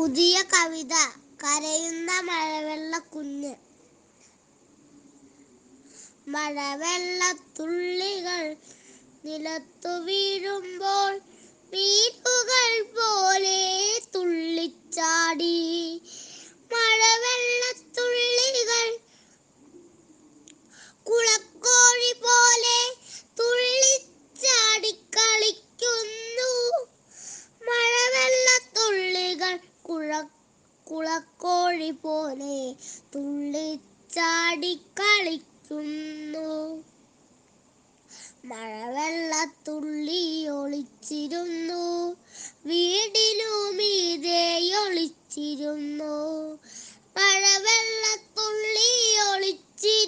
പുതിയ കവിത കരയുന്ന മഴവെള്ള കുഞ്ഞ്. മഴവെള്ളത്തുള്ളികൾ നിലത്തു വീഴുമ്പോൾ വീട്ടുകൾ പോലെ തുള്ളിച്ചാടി. കുളക്കോഴി പോലെ തുള്ളിച്ചാടി കളിക്കുന്നു മഴവെള്ളത്തുള്ളി ഒളിച്ചിരുന്നു. വീടിനു മീതെ ഒളിച്ചിരുന്നു മഴവെള്ളത്തുള്ളി ഒളിച്ചിരുന്നു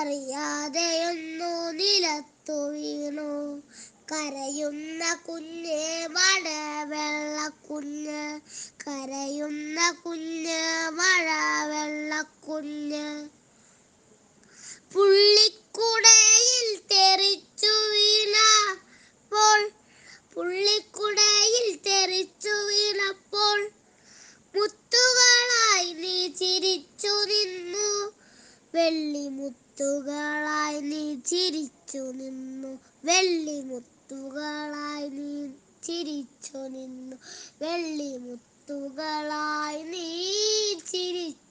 അറിയാതെയൊന്നു നിലത്തു വീണു. കരയുന്ന കുഞ്ഞെ മട വെള്ള കുഞ്ഞ്. കരയുന്ന കുഞ്ഞ് വെള്ളി മുത്തുകളായി നീ ചിരിച്ചു നിന്നു. വെള്ളിമുത്തുകളായി നീ ചിരിച്ചു നിന്നു. വെള്ളിമുത്തുകളായി നീ ചിരിച്ചു